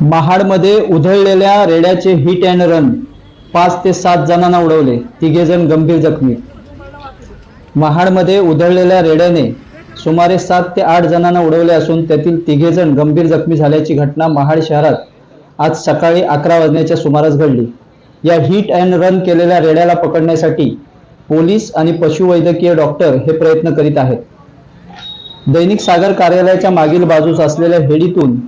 महाडमध्ये उधळलेल्या रेड्याचे हिट अँड रन पाच ते सात जणांना उडवले. तिघे जण गंभीर जखमी. महाडमध्ये उधळलेल्या रेड्याने सुमारे सात ते आठ जणांना उडवले असून त्यातील तिघे जण गंभीर जखमी झाल्याची घटना महाड शहरात आज सकाळी अकरा वाजण्याच्या सुमारास घडली. या हिट अँड रन केलेल्या रेड्याला पकडण्यासाठी पोलीस आणि पशुवैद्यकीय डॉक्टर हे प्रयत्न करीत आहेत. दैनिक सागर कार्यालयाच्या मागील बाजूस असलेल्या हेडीतून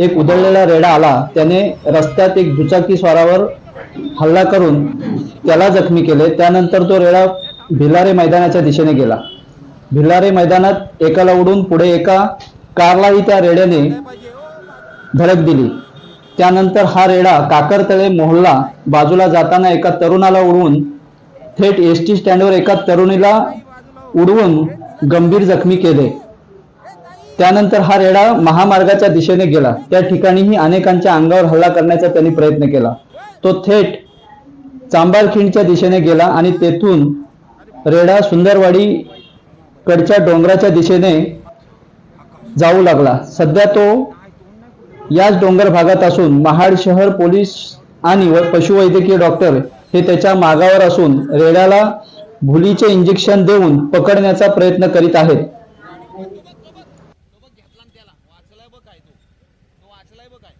एक उधळलेला रेडा आला त्याने रस्त्यात एक दुचाकी स्वारावर हल्ला करून त्याला जखमी केले. त्यानंतर तो रेडा भिलारे मैदानाच्या दिशेने गेला. भिलारे मैदानात एकाला उडून पुढे एका कारलाही त्या रेड्याने धडक दिली. त्यानंतर हा रेडा काकरतळे मोहल्ला बाजूला जाताना एका तरुणाला उडवून थेट एस टी स्टँडवर एका तरुणीला उडवून गंभीर जखमी केले. त्यानंतर हा रेडा महामार्गाच्या दिशेने गेला. त्या ठिकाणीही अनेकांच्या अंगावर हल्ला करण्याचा त्यांनी प्रयत्न केला. तो थेट चांबालखिंडच्या दिशेने गेला आणि तेथून रेडा सुंदरवाडी कडच्या डोंगराच्या दिशेने जाऊ लागला. सध्या तो याच डोंगर भागात असून महाड शहर पोलीस आणि व पशुवैद्यकीय डॉक्टर हे त्याच्या मागावर असून रेड्याला भुलीचे इंजेक्शन देऊन पकडण्याचा प्रयत्न करीत आहेत वाचलाय बघ काय तो. तो वाचलाय बघ काय.